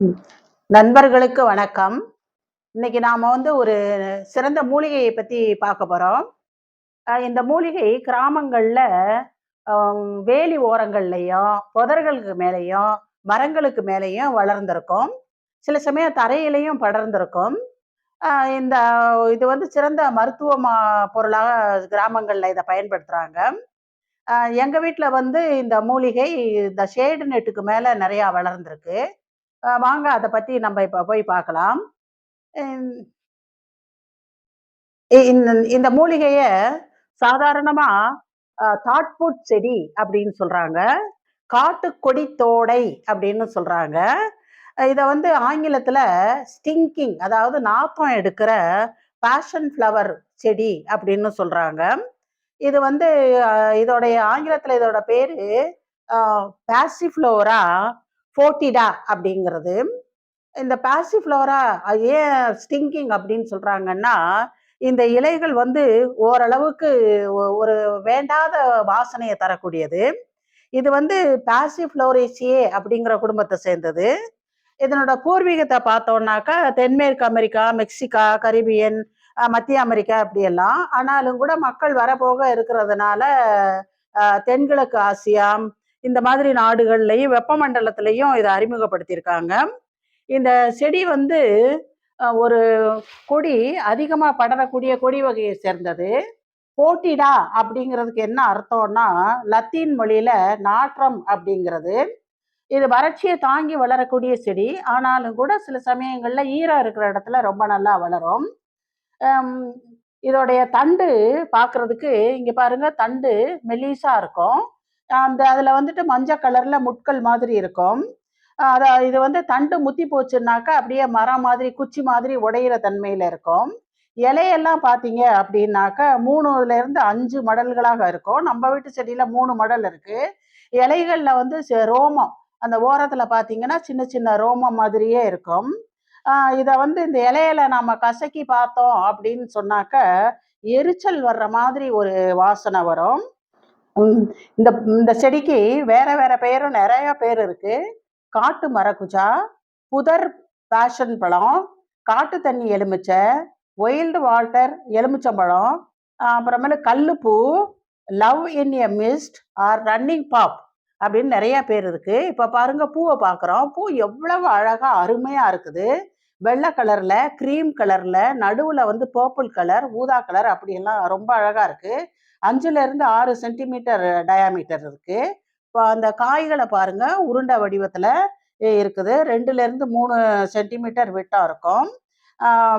ம். நண்பர்களுக்கு வணக்கம். இன்னைக்கு நாம வந்து ஒரு சிறந்த மூலிகையை பத்தி பார்க்க போறோம். இந்த மூலிகை கிராமங்கள்ல வேலி ஓரங்கள்லையும் புதர்களுக்கு மேலேயும் மரங்களுக்கு மேலேயும் வளர்ந்திருக்கும். சில சமயம் தரையிலையும் படர்ந்திருக்கும். இந்த இது வந்து சிறந்த மருத்துவ பொருளாக கிராமங்களில் இதை பயன்படுத்துகிறாங்க எங்கள் வீட்டில் வந்து இந்த மூலிகை இந்த ஷேடு நெட்டுக்கு மேலே நிறையா வளர்ந்துருக்கு வாங்க அதை பத்தி நம்ம இப்ப போய் பார்க்கலாம். இ இந்த இந்த மூலிகைய சாதாரணமா தாட்பூட் செடி அப்படின்னு சொல்றாங்க. காட்டுக்கொடி தோடை அப்படின்னு சொல்றாங்க. இத வந்து ஆங்கிலத்துல ஸ்டிங்கிங் அதாவது நாத்தம் எடுக்கிற பேஷன் ஃப்ளவர் செடி அப்படின்னு சொல்றாங்க. இது வந்து இதோடைய ஆங்கிலத்துல இதோட பேரு பேசிஃப்ளோரா ஃபோர்டிடா அப்படிங்கிறது. இந்த பாசிஃப்ளோரா ஏன் ஸ்டிங்கிங் அப்படின்னு சொல்கிறாங்கன்னா இந்த இலைகள் வந்து ஓரளவுக்கு ஒ ஒரு வேண்டாத வாசனையை தரக்கூடியது. இது வந்து பாசிஃப்ளோரேசியே அப்படிங்கிற குடும்பத்தை சேர்ந்தது. இதனோட பூர்வீகத்தை பார்த்தோம்னாக்கா, தென்மேற்கு அமெரிக்கா, மெக்சிகா, கரிபியன், மத்திய அமெரிக்கா அப்படியெல்லாம். ஆனாலும் கூட மக்கள் வரப்போக இருக்கிறதுனால, தென்கிழக்கு ஆசியா, இந்த மாதிரி நாடுகள்லையும் வெப்பமண்டலத்திலையும் இதை அறிமுகப்படுத்தியிருக்காங்க. இந்த செடி வந்து ஒரு கொடி அதிகமாக படரக்கூடிய கொடி வகையை சேர்ந்தது. போட்டிடா அப்படிங்கிறதுக்கு என்ன அர்த்தம்னா, லத்தீன் மொழியில நாற்றம் அப்படிங்கிறது. இது வறட்சியை தாங்கி வளரக்கூடிய செடி. ஆனாலும் கூட சில சமயங்களில் ஈரம் இருக்கிற இடத்துல ரொம்ப நல்லா வளரும். இதோடைய தண்டு பார்க்குறதுக்கு இங்கே பாருங்க தண்டு மெல்லிசா இருக்கும். அந்த அதில் வந்துட்டு மஞ்சள் கலரில் முட்கள் மாதிரி இருக்கும். அதை இது வந்து தண்டு முத்தி போச்சுன்னாக்கா, அப்படியே மரம் மாதிரி, குச்சி மாதிரி உடையிற தன்மையில் இருக்கும். இலையெல்லாம் பார்த்தீங்க அப்படின்னாக்கா, மூணுலேருந்து அஞ்சு மடல்களாக இருக்கும். நம்ம வீட்டு செடியில் மூணு மடல் இருக்குது இலைகளில் வந்து ரோமம். அந்த ஓரத்தில் பார்த்தீங்கன்னா, சின்ன சின்ன ரோமம் மாதிரியே இருக்கும். இதை வந்து இந்த இலையில நாம கசக்கி பார்த்தோம் அப்படின்னு சொன்னாக்க, எரிச்சல் வர்ற மாதிரி ஒரு வாசனை வரும். இந்த இந்த செடிக்கு வேற வேற பெயரும் நிறைய பேர் இருக்கு. காட்டு மரக்குச்சா, புதர் பேஷன் பழம், காட்டு தண்ணி எலுமிச்சை, ஒயில்டு வாட்டர் எலுமிச்சம்பழம், பழம் அப்புறமேலு கல்லுப்பூ, love in a mist or running pop அப்படின்னு நிறைய பேர் இருக்கு. இப்போ பாருங்க பூவை பார்க்குறோம். பூ எவ்வளவு அழகா அருமையா இருக்குது. வெள்ளை கலர்ல, கிரீம் கலர்ல, நடுவுல வந்து பர்பிள் கலர், ஊதா கலர் அப்படியெல்லாம் ரொம்ப அழகா இருக்கு. அஞ்சுல இருந்து ஆறு சென்டிமீட்டர் டயாமீட்டர் இருக்கு. இப்போ அந்த காய்களை பாருங்க, உருண்டை வடிவத்துல இருக்குது. ரெண்டுல இருந்து மூணு சென்டிமீட்டர் விட்டம் இருக்கும்.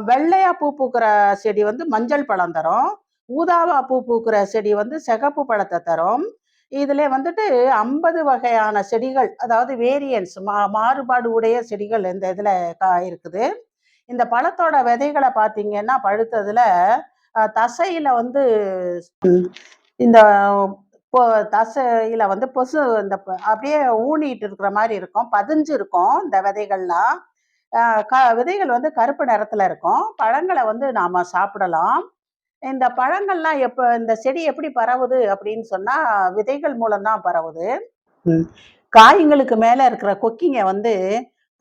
வெள்ளையா பூ பூக்கிற செடி வந்து மஞ்சள் பழம் தரும். ஊதாவா பூ பூக்கிற செடி வந்து சிகப்பு பழத்தை தரும். இதில் வந்துட்டு 50 வகையான செடிகள், அதாவது வேரியன்ஸ் மா மாறுபாடு உடைய செடிகள் இந்த இதுல கா இருக்குது. இந்த பழத்தோட விதைகளை பார்த்தீங்கன்னா, பழுத்ததுல தசையில வந்து இந்த தசையில வந்து பொசு இந்த அப்படியே ஊனிட்டு இருக்கிற மாரி இருக்கும். பதிஞ்சு இருக்கும் இந்த விதைகள்லாம். க விதைகள் வந்து கருப்பு நிறத்துல இருக்கும். பழங்கள வந்து நாம சாப்பிடலாம். இந்த பழங்கள்லாம் எப்ப இந்த செடி எப்படி பரவுது அப்படின்னு சொன்னா, விதைகள் மூலம் தான் பரவுது. ம். காய்ங்களுக்கு மேல இருக்கிற கொக்கிங்க வந்து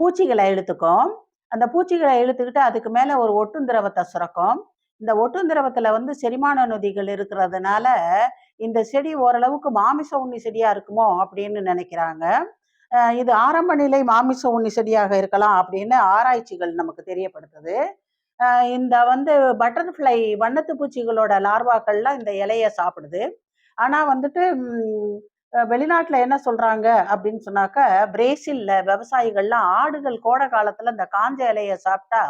பூச்சிகள இழுத்துக்கும். அந்த பூச்சிகள இழுத்துக்கிட்டு அதுக்கு மேல ஒரு ஒட்டும் திரவத்த சுரக்கும். இந்த ஒட்டுந்திரவத்தில் வந்து செரிமான நொதிகள் இருக்கிறதுனால, இந்த செடி ஓரளவுக்கு மாமிச உண்ணி செடியா இருக்குமோ அப்படின்னு நினைக்கிறாங்க இது ஆரம்ப நிலை மாமிச உண்ணி செடியாக இருக்கலாம் அப்படின்னு ஆராய்ச்சிகள் நமக்கு தெரியப்படுத்துது. இந்த வந்து பட்டர்ஃப்ளை வண்ணத்து பூச்சிகளோட லார்வாக்கள்லாம் இந்த இலையை சாப்பிடுது. ஆனால் வந்துட்டு வெளிநாட்டில் என்ன சொல்றாங்க அப்படின்னு சொன்னாக்க, பிரேசில்ல விவசாயிகள்லாம் ஆடுகள் கோடை காலத்துல இந்த காஞ்ச இலையை சாப்பிட்டா,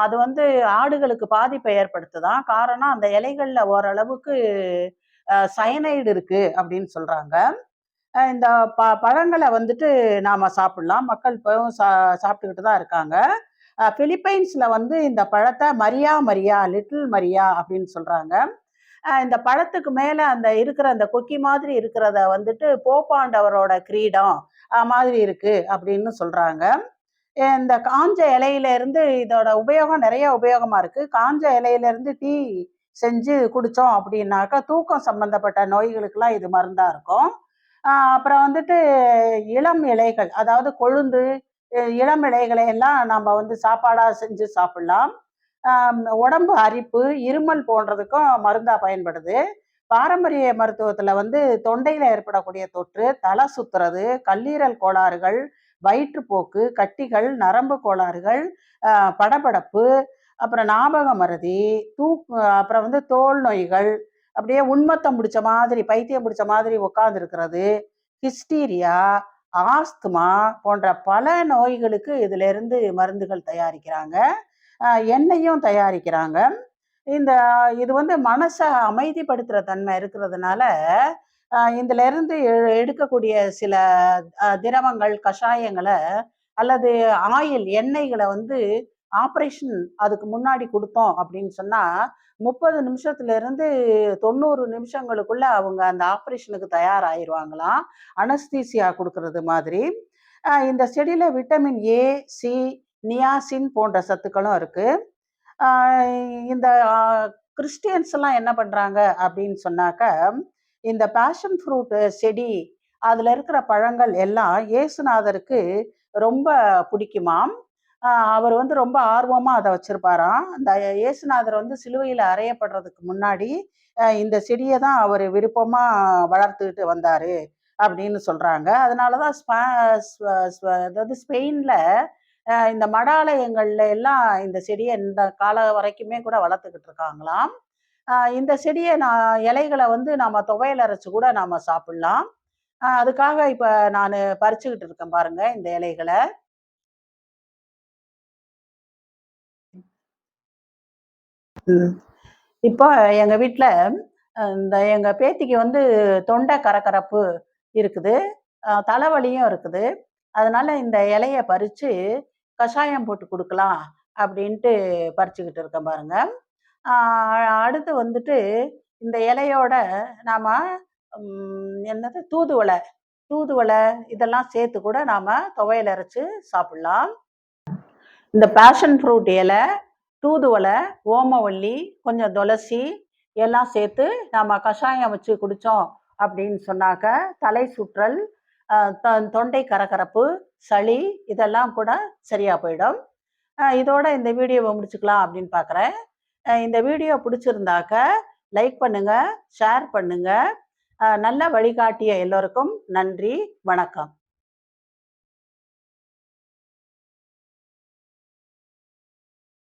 அது வந்து ஆடுகளுக்கு பாதிப்பை ஏற்படுத்துதான் காரணம் அந்த இலைகளில் ஓரளவுக்கு சயனைடு இருக்கு அப்படின்னு சொல்றாங்க. இந்த ப பழங்களை வந்துட்டு நாம சாப்பிடலாம். மக்கள் இப்போவும் சா சாப்பிட்டுக்கிட்டு தான் இருக்காங்க. அ பிலிப்பைன்ஸ்ல வந்து இந்த பழத்தை மரியா மரியா, லிட்டில் மரியா அப்படின்னு சொல்றாங்க. இந்த பழத்துக்கு மேலே அந்த இருக்கிற அந்த கொக்கி மாதிரி இருக்கிறத வந்துட்டு போப்பாண்டவரோட கிரீடம் மாதிரி இருக்கு அப்படின்னு சொல்றாங்க. இந்த காஞ்ச இலையில இருந்து இதோட உபயோகம் நிறைய உபயோகமா இருக்கு. காஞ்ச இலையிலேருந்து டீ செஞ்சு குடித்தோம் அப்படின்னாக்கா, தூக்கம் சம்பந்தப்பட்ட நோய்களுக்கெல்லாம் இது மருந்தா இருக்கும். அப்புறம் வந்துட்டு இளம் இலைகள், அதாவது கொழுந்து, இளம் இலைகளை எல்லாம் நம்ம வந்து சாப்பாடாக செஞ்சு சாப்பிடலாம் உடம்பு அரிப்பு இருமல் போன்றதுக்கும் மருந்தா பயன்படுது. பாரம்பரிய மருத்துவத்துல வந்து தொண்டையில ஏற்படக்கூடிய தொற்று தலை சுத்துறது கல்லீரல் கோளாறுகள் வயிற்றுப்போக்கு கட்டிகள் நரம்பு கோளாறுகள் படபடப்பு அப்புறம் ஞாபக மருதி தூக்கு அப்புறம் வந்து தோல் நோய்கள் அப்படியே உண்மத்தம் பிடிச்ச மாதிரி பைத்தியம் பிடிச்ச மாதிரி உட்கார்ந்துருக்கிறது ஹிஸ்டீரியா ஆஸ்துமா போன்ற பல நோய்களுக்கு இதுல இருந்து மருந்துகள் தயாரிக்கிறாங்க. எண்ணெயும் தயாரிக்கிறாங்க. இந்த இது வந்து மனசை அமைதிப்படுத்துகிற தன்மை இருக்கிறதுனால இதிலிருந்து இருந்து எடுக்கக்கூடிய சில திரவங்கள் கஷாயங்களை அல்லது ஆயில் எண்ணெய்களை வந்து ஆப்ரேஷன் அதுக்கு முன்னாடி கொடுத்தோம் அப்படின்னு சொன்னால் முப்பது நிமிஷத்துலேருந்து தொண்ணூறு நிமிஷங்களுக்குள்ள அவங்க அந்த ஆப்ரேஷனுக்கு தயாராகிருவாங்களாம் அனஸ்தீசியா கொடுக்கறது மாதிரி. இந்த செடியில் விட்டமின் ஏ சி நியாசின் போன்ற சத்துக்களும் இருக்கு. இந்த கிறிஸ்டியன்ஸ் எல்லாம் என்ன பண்றாங்க அப்படின்னு சொன்னாக்க இந்த பேஷன் ஃப்ரூட் செடி அதுல இருக்கிற பழங்கள் எல்லாம் இயேசுநாதருக்கு ரொம்ப பிடிக்குமாம். அவர் வந்து ரொம்ப ஆர்வமாக அதை வச்சிருப்பாராம். அந்த இயேசுநாதர் வந்து சிலுவையில் அறையப்படுறதுக்கு முன்னாடி இந்த செடியை தான் அவர் விருப்பமாக வளர்த்துக்கிட்டு வந்தார் அப்படின்னு சொல்கிறாங்க அதனால தான் ஸ்பா- அதாவது ஸ்பெயினில் இந்த மடாலயங்கள்ல எல்லாம் இந்த செடியை இந்த கால வரைக்குமே கூட வளர்த்துக்கிட்டு இருக்காங்களாம். இந்த செடியை நான் இலைகளை வந்து நாம துவையல் அரைச்சு கூட நாம சாப்பிடலாம். அதுக்காக இப்ப நான் பறிச்சுக்கிட்டு இருக்கேன் பாருங்க இந்த இலைகளை. இப்போ எங்க வீட்டில் இந்த எங்க பேத்திக்கு வந்து தொண்டை கரகரப்பு இருக்குது. தலைவலியும் இருக்குது. அதனால இந்த இலையை பறித்து கஷாயம் போட்டு கொடுக்கலாம் அப்படின்ட்டு பறிச்சுக்கிட்டு இருக்கேன் பாருங்க. அடுத்து வந்துட்டு இந்த இலையோட நாம் என்னது? தூதுவளை தூதுவளை இதெல்லாம் சேர்த்து கூட நாம் துவையல் அரைச்சி சாப்பிடலாம். இந்த பேஷன் ஃப்ரூட் இலை தூதுவளை ஓமவல்லி கொஞ்சம் துளசி எல்லாம் சேர்த்து நாம் கஷாயம் வச்சு குடித்தோம் அப்படின்னு சொன்னாக்க தலை சுற்றல் தொண்டை கரகரப்பு சளி இதெல்லாம் கூட சரியா போயிடும். இதோட இந்த வீடியோவை முடிச்சுக்கலாம் அப்படின்னு பார்க்குறேன் இந்த வீடியோ பிடிச்சிருந்தாக்க லைக் பண்ணுங்கள் ஷேர் பண்ணுங்கள் நல்ல வழிகாட்டிய எல்லோருக்கும் நன்றி வணக்கம்.